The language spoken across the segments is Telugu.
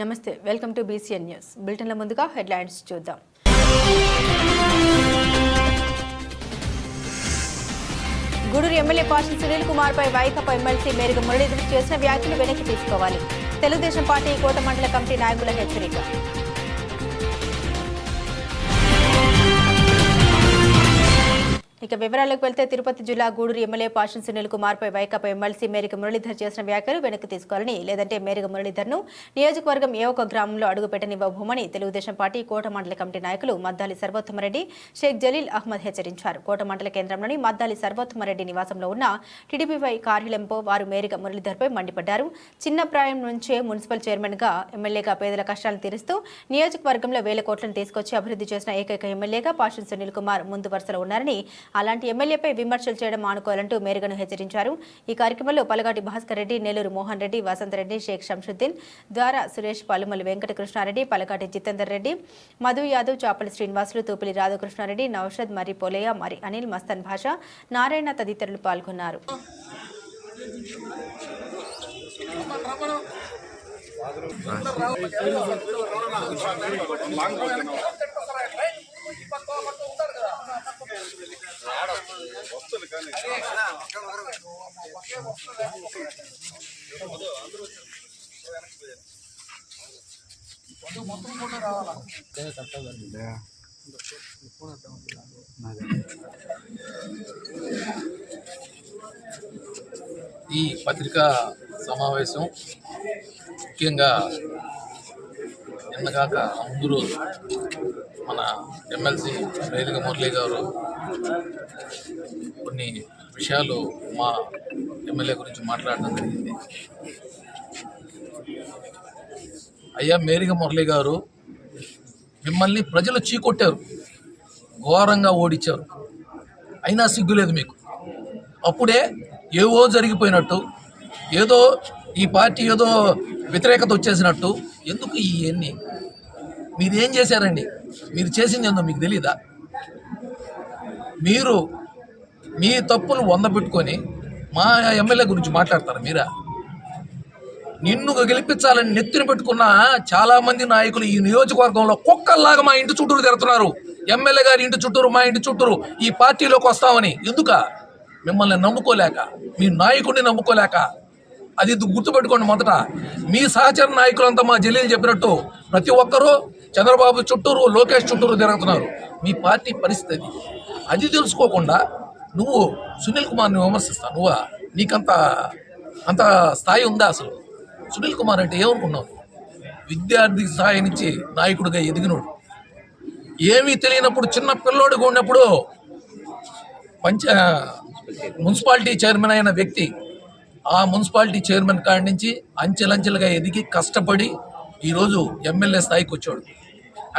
నమస్తే వెల్కమ్ టు బీసీఎన్ న్యూస్ బులెటిన్ల ముందుగా హెడ్లైన్స్ చూద్దాం. గూడూరు ఎమ్మెల్యే పాషన్ సునీల్ కుమార్ పై వైకాపా ఎమ్మెల్సీ మేరకు మురళీధర్ చేసిన వ్యాఖ్యలు వెనక్కి తీసుకోవాలి. తెలుగుదేశం పార్టీ కోట మండల కమిటీ నాయకుల హెచ్చరిక. ఇక వివరాలకు వెళ్తే తిరుపతి జిల్లా గూడూరు ఎమ్మెల్యే పాషన్ సునీల్ కుమార్ పై వైకాపా ఎమ్మెల్సీ మేరకు మురళీధర్ చేసిన వ్యాఖ్యలు వెనక్కి తీసుకోవాలని లేదంటే మేరకు మురళీధర్ను నియోజకవర్గం ఏ ఒక్క గ్రామంలో అడుగుపెట్టనివ్వబోమని తెలుగుదేశం పార్టీ కోట మండల కమిటీ నాయకులు మద్దాలి సర్వోత్తమరెడ్డి షేక్ జలీల్ అహ్మద్ హెచ్చరించారు. కోట మండల కేంద్రంలోని మద్దాలి సర్వోత్తమరెడ్డి నివాసంలో ఉన్న టీడీపీపై కార్యాలయంపై వారు మేరకు మురళీధర్పై మండిపడ్డారు. చిన్న ప్రాయం నుంచే మున్సిపల్ చైర్మన్గా ఎమ్మెల్యేగా పేదల కష్టాలను తీరుస్తూ నియోజకవర్గంలో వేల కోట్లను తీసుకొచ్చి అభివృద్ధి చేసిన ఏకైక ఎమ్మెల్యేగా పాషన్ సునీల్ కుమార్ ముందు వరుసలో ఉన్నారని అలాంటి ఎమ్మెల్యేపై విమర్శలు చేయడం మానుకోవాలంటూ మేరగను హెచ్చరించారు. ఈ కార్యక్రమంలో పలగాటి భాస్కర్ రెడ్డి నెల్లూరు మోహన్ రెడ్డి వసంత్ రెడ్డి షేక్ శంషుద్దీన్ ద్వారా సురేష్ పలుమల్లి వెంకటకృష్ణారెడ్డి పలగాటి జితేందర్ రెడ్డి మధు యాదవ్ చాపలి శ్రీనివాసులు తూపిలి రాధాకృష్ణారెడ్డి నౌషద్ మరి పోలేయ మరి అనిల్ మస్తన్ భాష నారాయణ తదితరులు పాల్గొన్నారు. ఈ పత్రికా సమావేశం ముఖ్యంగా నిన్నగాక ముందు రోజు మన ఎమ్మెల్సీ రేలుగ మురళి గారు కొన్ని విషయాలు మా ఎమ్మెల్యే గురించి మాట్లాడడం జరిగింది. అయ్యా మేరిక మురళి గారు మిమ్మల్ని ప్రజలు చీకొట్టారు ఘోరంగా ఓడించారు అయినా సిగ్గులేదు మీకు. అప్పుడే ఏవో జరిగిపోయినట్టు ఏదో ఈ పార్టీ ఏదో వ్యతిరేకత వచ్చేసినట్టు ఎందుకు ఇవన్నీ మీరు ఏం చేశారండి? మీరు చేసింది ఏందో మీకు తెలీదా? మీరు మీ తప్పులు వంద పెట్టుకొని మా ఎమ్మెల్యే గురించి మాట్లాడతారు మీరా? నిన్ను గెలిపించాలని నెత్తిన పెట్టుకున్న చాలామంది నాయకులు ఈ నియోజకవర్గంలో కుక్కల్లాగా మా ఇంటి చుట్టూరు తిరుగుతున్నారు. ఎమ్మెల్యే గారి ఇంటి చుట్టూరు మా ఇంటి చుట్టూరు ఈ పార్టీలోకి వస్తామని. ఎందుక? మిమ్మల్ని నమ్ముకోలేక మీ నాయకుడిని నమ్ముకోలేక. అది గుర్తుపెట్టుకోండి మొదట. మీ సహచర నాయకులంతా మా జల్లీలు చెప్పినట్టు ప్రతి ఒక్కరూ చంద్రబాబు చుట్టూరు లోకేష్ చుట్టూరు తిరుగుతున్నారు. మీ పార్టీ పరిస్థితి అది. అది తెలుసుకోకుండా నువ్వు సునీల్ కుమార్ని విమర్శిస్తా నువ్వా? నీకంత అంత స్థాయి ఉందా అసలు? సునీల్ కుమార్ అంటే ఏమనుకున్నావు? విద్యార్థి స్థాయి నుంచి నాయకుడిగా ఎదిగినోడు. ఏమీ తెలియనప్పుడు చిన్న పిల్లోడుగా ఉన్నప్పుడు పంచ మున్సిపాలిటీ చైర్మన్ అయిన వ్యక్తి ఆ మున్సిపాలిటీ చైర్మన్ కాడి నుంచి అంచెలంచెలుగా ఎదిగి కష్టపడి ఈరోజు ఎమ్మెల్యే స్థాయికి వచ్చాడు.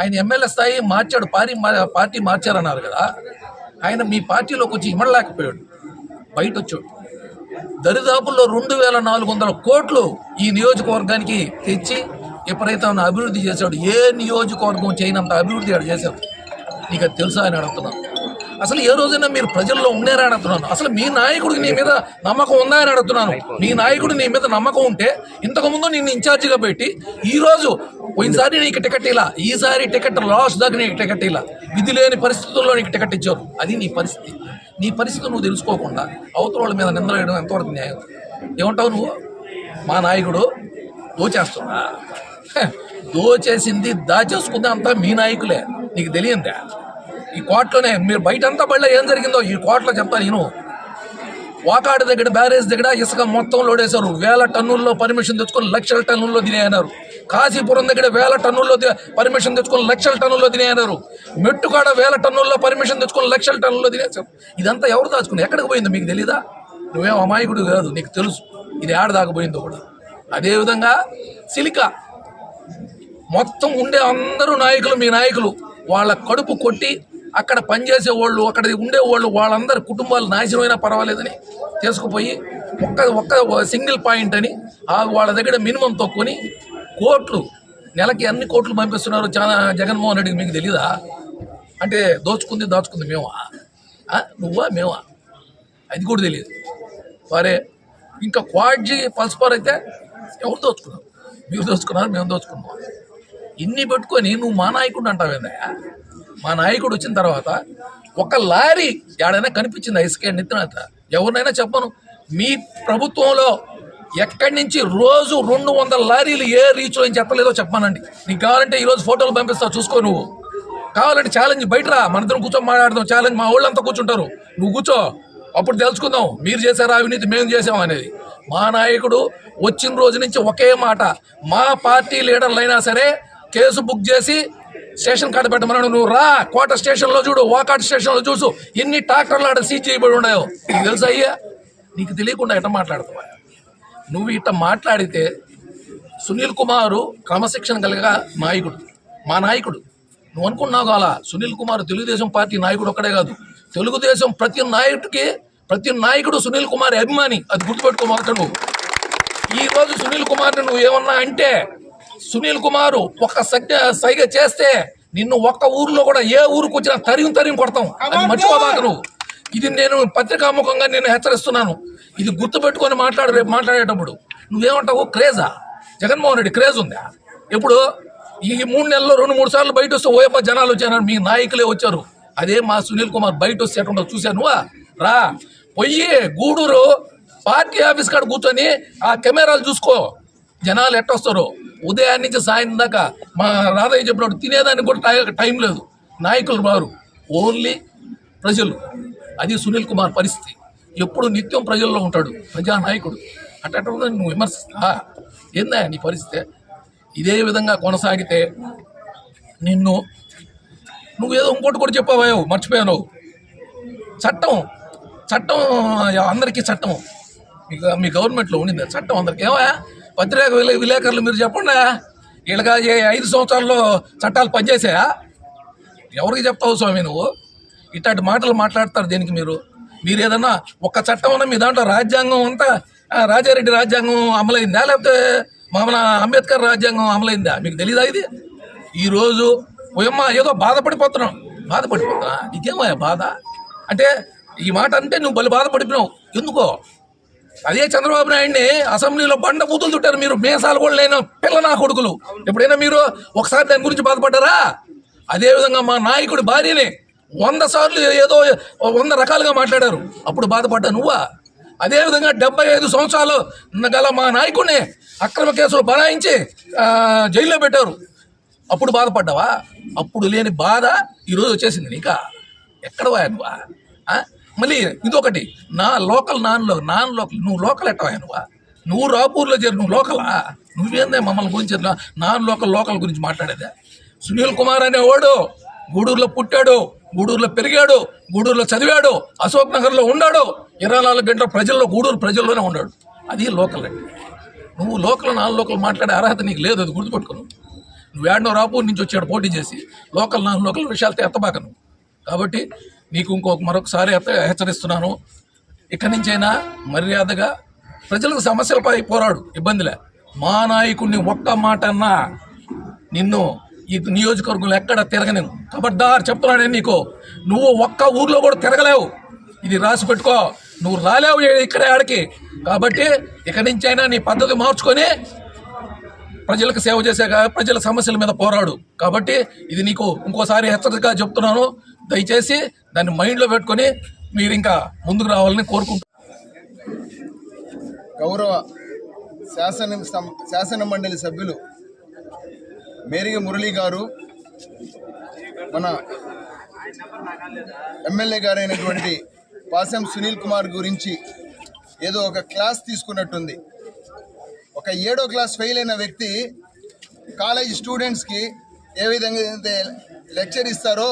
ఆయన ఎమ్మెల్యే స్థాయి మార్చాడు పార్టీ మా- పార్టీ మార్చారన్నారు కదా. ఆయన మీ పార్టీలోకి వచ్చి ఇమ్మడలేకపోయాడు బయట వచ్చాడు దరిదాపుల్లో రెండు వేల నాలుగు వందల కోట్లు ఈ నియోజకవర్గానికి తెచ్చి విపరీతమైన అభివృద్ధి చేశాడు. ఏ నియోజకవర్గం చేయనంత అభివృద్ధి ఆడు చేశాడు. నీకు అది తెలుసా అని అడుగుతున్నాను. అసలు ఏ రోజైనా మీరు ప్రజల్లో ఉన్నారా అని అడుగుతున్నాను. అసలు మీ నాయకుడికి నీ మీద నమ్మకం ఉందా అని అడుగుతున్నాను. నీ నాయకుడు నీ మీద నమ్మకం ఉంటే ఇంతకుముందు నిన్ను ఇన్ఛార్జిగా పెట్టి ఈరోజు పోయినసారి నీకు టికెట్ ఇలా ఈసారి టికెట్ లాస్ట్ దాకా నీకు టికెట్ ఇలా. విధి లేని పరిస్థితుల్లో నీకు టికెట్ ఇచ్చారు. అది నీ పరిస్థితి. నీ పరిస్థితి నువ్వు తెలుసుకోకుండా అవతల వాళ్ళ మీద నిందలు వేయడం ఎంతవరకు న్యాయం? ఏమంటావు నువ్వు? మా నాయకుడు దోచేస్తున్నా దోచేసింది దాచేసుకుంది అంతా మీ నాయకులే. నీకు తెలియందా? ఈ కోట్లోనే మీరు బయటంతా బళ్ళ ఏం జరిగిందో ఈ కోట్లో చెప్తాను నేను. వాకాడు దగ్గర బ్యారేజ్ దగ్గర ఇసుక మొత్తం లోడేశారు. వేల టన్నుల్లో పర్మిషన్ తెచ్చుకొని లక్షల టన్నుల్లో తినేయన్నారు కాశీపురం దగ్గర వేల టన్నుల్లో పర్మిషన్ తెచ్చుకొని లక్షల టన్నుల్లో తినేయన్నారు మెట్టుకాడ వేల టన్నుల్లో పర్మిషన్ తెచ్చుకొని లక్షల టన్నుల్లో తినేశారు. ఇదంతా ఎవరు దాచుకుని ఎక్కడికి పోయిందో మీకు తెలీదా? నువ్వేం అమాయకుడు కాదు నీకు తెలుసు. ఇది ఆడ దాకపోయిందో కూడా. అదేవిధంగా సిలికా. మొత్తం ఉండే అందరూ నాయకులు మీ నాయకులు. వాళ్ళ కడుపు కొట్టి అక్కడ పనిచేసే వాళ్ళు అక్కడ ఉండే వాళ్ళు వాళ్ళందరి కుటుంబాలు నాశనమైనా పర్వాలేదని తీసుకుపోయి ఒక్క ఒక్క సింగిల్ పాయింట్ అని వాళ్ళ దగ్గర మినిమం తక్కువని కోట్లు నెలకి అన్ని కోట్లు పంపిస్తున్నారు చాలా జగన్మోహన్ రెడ్డికి మీకు తెలీదా? అంటే దోచుకుంది దాచుకుంది మేమా? నువ్వా మేమా? అది కూడా తెలియదు సరే ఇంకా క్వాడ్జీ పల్స్పర్ అయితే ఎవరు దోచుకున్నారు? మీరు దోచుకున్నారు మేము దోచుకున్నాం. ఇన్ని పెట్టుకొని నువ్వు మా నాయకుడు అంటావేందయ్యా? మా నాయకుడు వచ్చిన తర్వాత ఒక లారీ ఎక్కడైనా కనిపించింది? ఐస్కే నిత్యనాథ ఎవరినైనా చెప్పను. మీ ప్రభుత్వంలో ఎక్కడి నుంచి రోజు రెండు వందల లారీలు ఏ రీచ్లో నుంచి ఎత్తలేదో చెప్పానండి. నీకు కావాలంటే ఈరోజు ఫోటోలు పంపిస్తావు చూసుకో నువ్వు. కావాలంటే ఛాలెంజ్ బయట రా మన ఇద్దరం కూర్చొని మాట్లాడదాం. ఛాలెంజ్ మా వాళ్ళంతా కూర్చుంటారు. నువ్వు కూర్చో. అప్పుడు తెలుసుకుందాం. మీరు చేశారా అవినీతి మేము చేసాం అనేది. మా నాయకుడు వచ్చిన రోజు నుంచి ఒకే మాట. మా పార్టీ లీడర్లు అయినా సరే కేసు బుక్ చేసి స్టేషన్ కాడ పెట్టమన్నాడు నువ్వు రా కోట స్టేషన్లో చూడు వాకాట్ స్టేషన్లో చూసు ఎన్ని ట్రాక్టర్లు ఆడ సీజ్ చేయబడి ఉన్నాయో. నీకు తెలుసా అయ్యా? నీకు తెలియకుండా ఎట్ట మాట్లాడతావా? నువ్వు ఇట్ట మాట్లాడితే సునీల్ కుమారు క్రమశిక్షణ కలిగ నాయకుడు మా నాయకుడు. నువ్వు అనుకున్నావు అలా సునీల్ కుమార్ తెలుగుదేశం పార్టీ నాయకుడు ఒక్కడే కాదు. తెలుగుదేశం ప్రతి నాయకుడికి ప్రతి నాయకుడు సునీల్ కుమార్ అభిమాని. అది గుర్తుపెట్టుకోమాట నువ్వు. ఈరోజు సునీల్ కుమార్ నువ్వు ఏమన్నా అంటే సునీల్ కుమారు ఒక సజ్జ సైగ చేస్తే నిన్ను ఒక్క ఊర్లో కూడా ఏ ఊరికి వచ్చినా తరిగి తరిగి కొడతాం. అది మర్చిపోబాక నువ్వు ఇది నేను పత్రికాముఖంగా నేను హెచ్చరిస్తున్నాను. ఇది గుర్తు పెట్టుకొని మాట్లాడు రేపు మాట్లాడేటప్పుడు. నువ్వేమంటావు? క్రేజా? జగన్మోహన్ రెడ్డి క్రేజ్ ఉందా? ఇప్పుడు ఈ మూడు నెలల్లో రెండు మూడు సార్లు బయట వస్తే ఓయప్ప జనాలు వచ్చారు మీ నాయకులే వచ్చారు. అదే మా సునీల్ కుమార్ బయట వస్తే ఎట్లా చూశాను. నువ్వా? రా. పొయ్యి గూడూరు పార్టీ ఆఫీస్ కాడ కూర్చొని ఆ కెమెరాలు చూసుకో. జనాలు ఎట్టొస్తారు? ఉదయం నుంచి సాయంత్రం దాకా మా రాధయ్య చెప్పినప్పుడు తినేదానికి కూడా టైం లేదు. నాయకులు మారు ఓన్లీ ప్రజలు. అది సునీల్ కుమార్ పరిస్థితి. ఎప్పుడు నిత్యం ప్రజల్లో ఉంటాడు. ప్రజానాయకుడు. అట్ట నువ్వు విమర్శిస్తా ఏందా నీ పరిస్థితి? ఇదే విధంగా కొనసాగితే నిన్ను నువ్వేదో ఇంకోటి కూడా చెప్పావు? మర్చిపోయాను. చట్టం. చట్టం అందరికీ చట్టం. మీకు మీ గవర్నమెంట్లో ఉండింది? చట్టం అందరికి. ఏమయ్యా పత్రిక విలేకరులు మీరు చెప్పండి. వీళ్ళగా ఏ ఐదు సంవత్సరాల్లో చట్టాలు పనిచేసాయా ఎవరికి చెప్తావు స్వామి నువ్వు? ఇట్లాంటి మాటలు మాట్లాడతారు దీనికి మీరు. మీరు ఏదన్నా ఒక చట్టం ఉన్న మీ దాంట్లో రాజ్యాంగం అంతా రాజారెడ్డి రాజ్యాంగం అమలైందా? లేకపోతే మామూలు అంబేద్కర్ రాజ్యాంగం అమలైందా? మీకు తెలీదా ఇది? ఈరోజు ఓయమ్మ ఏదో బాధపడిపోతున్నాం. బాధపడిపోతున్నా నీకేమయ్యా బాధ? అంటే ఈ మాట అంటే నువ్వు బలి బాధపడిపోయినావు. ఎందుకో? అదే చంద్రబాబు నాయుడిని అసెంబ్లీలో బండ కూతులు చుట్టారు మీరు. మేసాలు కూడా లేని పిల్ల నా కొడుకులు. ఎప్పుడైనా మీరు ఒకసారి దాని గురించి బాధపడ్డారా? అదేవిధంగా మా నాయకుడి భార్యని వంద సార్లు ఏదో వంద రకాలుగా మాట్లాడారు. అప్పుడు బాధపడ్డా నువ్వా? అదేవిధంగా డెబ్బై ఐదు సంవత్సరాలు గల మా నాయకుడిని అక్రమ కేసులు బనాయించి జైల్లో పెట్టారు. అప్పుడు బాధపడ్డావా? అప్పుడు లేని బాధ ఈరోజు వచ్చేసింది నీకా? ఎక్కడ పోయా నువ్వా? మళ్ళీ ఇదొకటి. నా లోకల్ నాన్లో నాన్ లోకల్ నువ్వు లోకల్ ఎట్టవా నువ్వు? నువ్వు రాపూర్లో చేరు నువ్వు లోకలా? నువ్వేందే మమ్మల్ని గురించి నాన్ లోకల్ లోకల్ గురించి మాట్లాడేదే. సునీల్ కుమార్ అనేవాడు గూడూరులో పుట్టాడు గూడూరులో పెరిగాడు గూడూరులో చదివాడు అశోక్ నగర్లో ఉన్నాడు. ఇరవై నాలుగు గంటల ప్రజల్లో గూడూరు ప్రజల్లోనే ఉన్నాడు. అది లోకల్ అండి నువ్వు లోకల్ నాన్ లోకల్ మాట్లాడే అర్హత నీకు లేదు అది గుర్తుపెట్టుకును నువ్వు ఏడనో రాపూర్ నుంచి వచ్చాడు పోటీ చేసి. లోకల్ నాన్ లోకల్ విషయాలతో ఎత్తబాకను కాబట్టి నీకు ఇంకొక మరొకసారి హెచ్చరిస్తున్నాను. ఇక్కడి నుంచైనా మర్యాదగా ప్రజలకు సమస్యలపై పోరాడు ఇబ్బందిలే. మా నాయకుడిని ఒక్క మాట అన్నా నిన్ను ఈ నియోజకవర్గంలో ఎక్కడ తిరగలేను కబడ్దార్ చెప్తున్నాడే నీకు. నువ్వు ఒక్క ఊర్లో కూడా తిరగలేవు. ఇది రాసి పెట్టుకో. నువ్వు రాలేవు ఇక్కడే ఆడికి. కాబట్టి ఇక్కడి నుంచైనా నీ పద్ధతి మార్చుకొని ప్రజలకు సేవ చేశాక ప్రజల సమస్యల మీద పోరాడు. కాబట్టి ఇది నీకు ఇంకోసారి హెచ్చరికగా చెప్తున్నాను. దయచేసి దాన్ని మైండ్లో పెట్టుకొని మీరు ఇంకా ముందుకు రావాలని కోరుకుంటున్నాను గౌరవ శాసన సం- శాసన మండలి సభ్యులు మేరిగ మురళి గారు మన ఎమ్మెల్యే గారైనటువంటి పాసం సునీల్ కుమార్ గురించి ఏదో ఒక క్లాస్ తీసుకున్నట్టుంది. ఒక ఏడో క్లాస్ ఫెయిల్ అయిన వ్యక్తి కాలేజ్ స్టూడెంట్స్కి ఏ విధంగా అయితే లెక్చర్ ఇస్తారో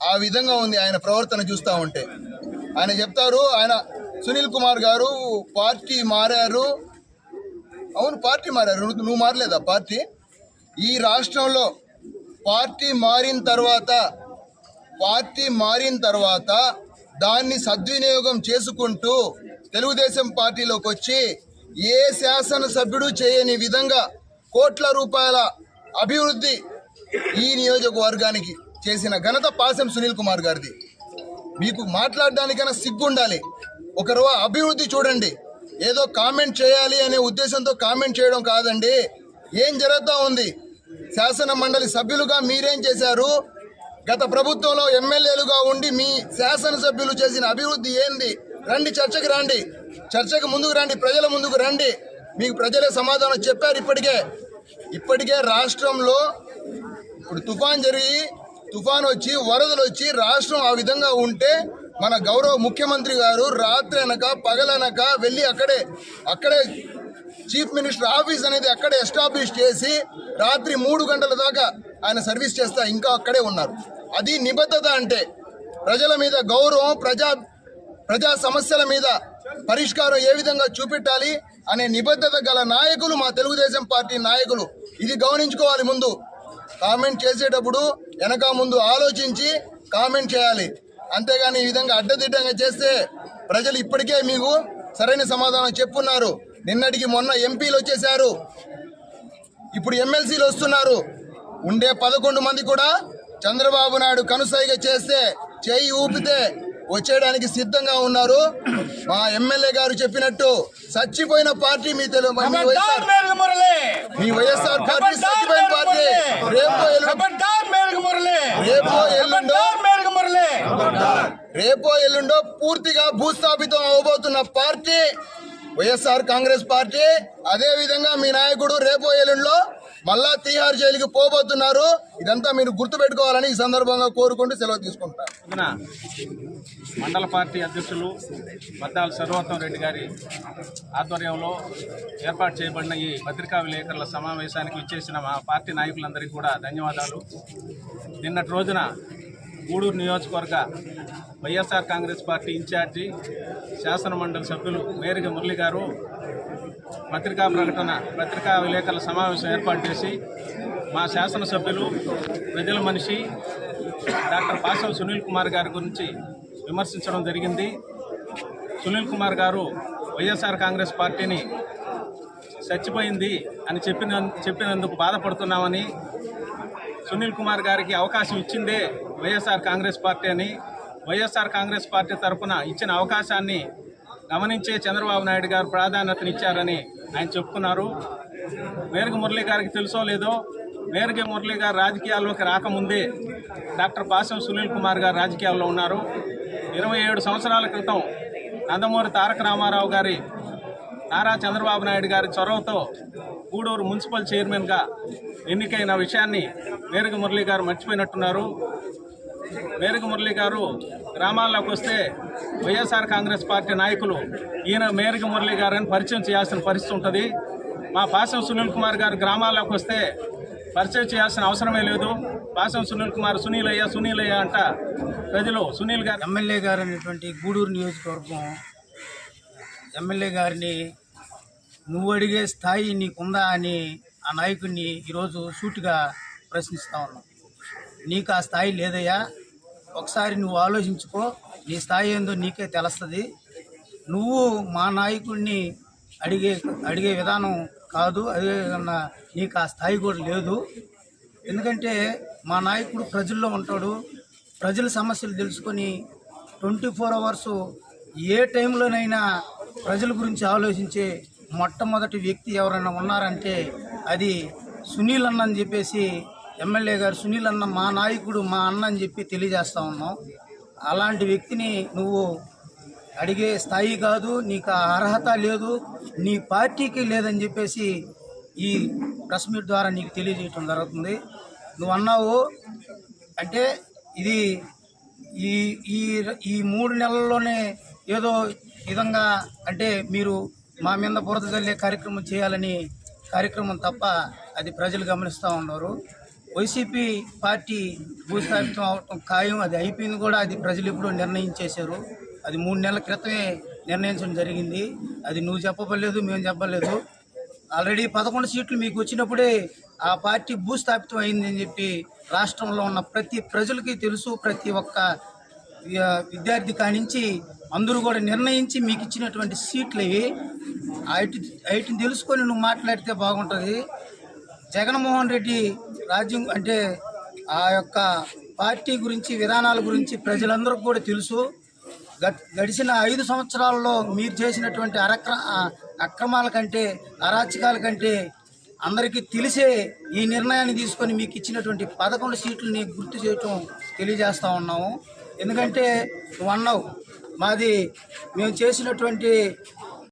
ఆ విధంగా ఉంది ఆయన ప్రవర్తన చూస్తూ ఉంటే. ఆయన చెప్తారు ఆయన సునీల్ కుమార్ గారు పార్టీ మారారు. అవును పార్టీ మారారు. నువ్వు మారలేదా పార్టీ? ఈ రాష్ట్రంలో పార్టీ మారిన తర్వాత పార్టీ మారిన తర్వాత దాన్ని సద్వినియోగం చేసుకుంటూ తెలుగుదేశం పార్టీలోకి వచ్చి ఏ శాసనసభ్యుడు చేయని విధంగా కోట్ల రూపాయల అభివృద్ధి ఈ నియోజకవర్గానికి చేసిన ఘనత పాసెం సునీల్ కుమార్ గారిది. మీకు మాట్లాడడానికైనా సిగ్గుండాలి. ఒకరు అభివృద్ధి చూడండి. ఏదో కామెంట్ చేయాలి అనే ఉద్దేశంతో కామెంట్ చేయడం కాదండి. ఏం జరుగుతూ ఉంది? శాసన మండలి సభ్యులుగా మీరేం చేశారు? గత ప్రభుత్వంలో ఎమ్మెల్యేలుగా ఉండి మీ శాసనసభ్యులు చేసిన అభివృద్ధి ఏంది? రండి చర్చకు రండి. చర్చకు ముందుకు రండి ప్రజల ముందుకు రండి. మీకు ప్రజలే సమాధానం చెప్పారు ఇప్పటికే. ఇప్పటికే రాష్ట్రంలో ఇప్పుడు తుఫాన్ జరిగి తుఫాన్ వచ్చి వరదలు వచ్చి రాష్ట్రం ఆ విధంగా ఉంటే మన గౌరవ ముఖ్యమంత్రి గారు రాత్రి అనక పగలనక వెళ్ళి అక్కడే అక్కడే చీఫ్ మినిస్టర్ ఆఫీస్ అనేది అక్కడే ఎస్టాబ్లిష్ చేసి రాత్రి మూడు గంటల దాకా ఆయన సర్వీస్ చేస్తా ఇంకా అక్కడే ఉన్నారు. అది నిబద్ధత అంటే ప్రజల మీద గౌరవం ప్రజా ప్రజా సమస్యల మీద పరిష్కారం ఏ విధంగా చూపెట్టాలి అనే నిబద్ధత గల నాయకులు మా తెలుగుదేశం పార్టీ నాయకులు. ఇది గమనించుకోవాలి ముందు. కామెంట్ చేసేటప్పుడు వెనక ముందు ఆలోచించి కామెంట్ చేయాలి. అంతేగాని ఈ విధంగా అడ్డదిడ్డంగా చేస్తే ప్రజలు ఇప్పటికే మీకు సరైన సమాధానం చెప్పున్నారు. నిన్నటికి మొన్న ఎంపీలు వచ్చేసారు ఇప్పుడు ఎమ్మెల్సీలు వస్తున్నారు. ఉండే పదకొండు మంది కూడా చంద్రబాబు నాయుడు కనుసైగ చేస్తే చేయి ఊపితే వచ్చేయడానికి సిద్ధంగా ఉన్నారు. మా ఎమ్మెల్యే గారు చెప్పినట్టు చచ్చిపోయిన పార్టీ మీ తెలుగు మీ వైఎస్ఆర్ పార్టీ చచ్చిపోయిన పార్టీ. రేపో రేపో ఎల్లుండో పూర్తిగా భూస్థాపితం అవబోతున్న పార్టీ వైఎస్ఆర్ కాంగ్రెస్ పార్టీ. అదే విధంగా మీ నాయకుడు రేపో ఎల్లుండో మళ్ళా తీహార్ జైలుకి పోబోతున్నారు. ఇదంతా మీరు గుర్తుపెట్టుకోవాలని ఈ సందర్భంగా కోరుకుంటూ సెలవు తీసుకుంటారు మండల పార్టీ అధ్యక్షులు మద్దాల సర్వోత్తం రెడ్డి గారి ఆధ్వర్యంలో ఏర్పాటు చేయబడిన ఈ పత్రికా విలేకరుల సమావేశానికి ఇచ్చేసిన మా పార్టీ నాయకులందరికీ కూడా ధన్యవాదాలు. నిన్నటి రోజున గూడూరు నియోజకవర్గ వైఎస్ఆర్ కాంగ్రెస్ పార్టీ ఇన్ఛార్జి శాసనమండలి సభ్యులు మేరిగ మురళి గారు పత్రికా ప్రకటన పత్రికా విలేకరుల సమావేశం ఏర్పాటు చేసి మా శాసనసభ్యులు ప్రజల మనిషి డాక్టర్ పాసం సునీల్ కుమార్ గారి గురించి విమర్శించడం జరిగింది. సునీల్ కుమార్ గారు వైఎస్ఆర్ కాంగ్రెస్ పార్టీని చచ్చిపోయింది అని చెప్పిన చెప్పినందుకు బాధపడుతున్నామని సునీల్ కుమార్ గారికి అవకాశం ఇచ్చిందే వైఎస్ఆర్ కాంగ్రెస్ పార్టీ అని వైఎస్ఆర్ కాంగ్రెస్ పార్టీ తరఫున ఇచ్చిన అవకాశాన్ని గమనించే చంద్రబాబు నాయుడు గారు ప్రాధాన్యతనిచ్చారని ఆయన చెప్పుకున్నారు. మేరగ మురళి గారికి తెలుసో లేదో మేరగ మురళి గారు రాజకీయాల్లోకి రాకముందే డాక్టర్ పాసం సునీల్ కుమార్ గారు రాజకీయాల్లో ఉన్నారు. ఇరవై ఏడు సంవత్సరాల క్రితం నందమూరి తారక రామారావు గారి నారా చంద్రబాబు నాయుడు గారి చొరవతో గూడూరు మున్సిపల్ చైర్మన్గా ఎన్నికైన విషయాన్ని మేరగ మురళి గారు మర్చిపోయినట్టున్నారు. మేరకు మురళి గారు గ్రామాల్లోకి వస్తే వైఎస్ఆర్ కాంగ్రెస్ పార్టీ నాయకులు ఈయన మేరకు మురళి గారని పరిచయం చేయాల్సిన పరిస్థితి ఉంటుంది. మా పాసం సునీల్ కుమార్ గారు గ్రామాల్లోకి వస్తే పరిచయం చేయాల్సిన అవసరమే లేదు. పాసం సునీల్ కుమార్ సునీల్ అయ్యా సునీల్ అయ్యా అంట ప్రజలు సునీల్ గారు ఎమ్మెల్యే గారు అనేటువంటి గూడూరు నియోజకవర్గం ఎమ్మెల్యే గారిని నువ్వు అడిగే స్థాయి నీకుందా అని ఆ నాయకుడిని ఈరోజు సూటిగా ప్రశ్నిస్తా ఉన్నాం. నీకు ఆ స్థాయి లేదయ్యా. ఒకసారి నువ్వు ఆలోచించుకో. నీ స్థాయి ఏందో నీకే తెలుస్తుంది. నువ్వు మా నాయకుడిని అడిగే అడిగే విధానం కాదు. అదే విధంగా నీకు ఆ స్థాయి కూడా లేదు. ఎందుకంటే మా నాయకుడు ప్రజల్లో ఉంటాడు. ప్రజల సమస్యలు తెలుసుకొని ట్వంటీ ఫోర్ అవర్స్ ఏ టైంలోనైనా ప్రజల గురించి ఆలోచించే మొట్టమొదటి వ్యక్తి ఎవరైనా ఉన్నారంటే అది సునీల్ అన్న అని చెప్పేసి ఎమ్మెల్యే గారు సునీల్ అన్న మా నాయకుడు మా అన్న అని చెప్పి తెలియజేస్తా ఉన్నాం. అలాంటి వ్యక్తిని నువ్వు అడిగే స్థాయి కాదు నీకు ఆ అర్హత లేదు నీ పార్టీకి లేదని చెప్పేసి ఈ ప్రెస్ మీట్ ద్వారా నీకు తెలియజేయటం జరుగుతుంది. నువ్వు అన్నావు అంటే ఇది ఈ ఈ ఈ మూడు నెలల్లోనే ఏదో విధంగా అంటే మీరు మా మీద బురద కార్యక్రమం చేయాలని కార్యక్రమం తప్ప అది ప్రజలు గమనిస్తూ ఉన్నారు. వైసీపీ పార్టీ భూస్థాపితం అవటం ఖాయం అది అయిపోయింది కూడా. అది ప్రజలు ఇప్పుడు నిర్ణయించేశారు. అది మూడు నెలల క్రితమే నిర్ణయించడం జరిగింది. అది నువ్వు చెప్పబడలేదు మేము చెప్పలేదు ఆల్రెడీ పదకొండు సీట్లు మీకు వచ్చినప్పుడే ఆ పార్టీ భూస్థాపితం అయిందని చెప్పి రాష్ట్రంలో ఉన్న ప్రతి ప్రజలకి తెలుసు. ప్రతి ఒక్క విద్యార్థి కానించి అందరూ కూడా నిర్ణయించి మీకు ఇచ్చినటువంటి సీట్లు ఇవి ఐటి వాటిని తెలుసుకొని నువ్వు మాట్లాడితే బాగుంటుంది. జగన్మోహన్ రెడ్డి రాజ్యం అంటే ఆ యొక్క పార్టీ గురించి విధానాల గురించి ప్రజలందరూ కూడా తెలుసు. గ- గడిచిన ఐదు సంవత్సరాల్లో మీరు చేసినటువంటి అరక్ర అక్రమాల కంటే అరాచకాల కంటే అందరికీ తెలిసే ఈ నిర్ణయాన్ని తీసుకొని మీకు ఇచ్చినటువంటి పదకొండు సీట్లని గుర్తు చేయటం తెలియజేస్తూ ఉన్నాము. ఎందుకంటే నువ్వు అన్నావు మాది మేము చేసినటువంటి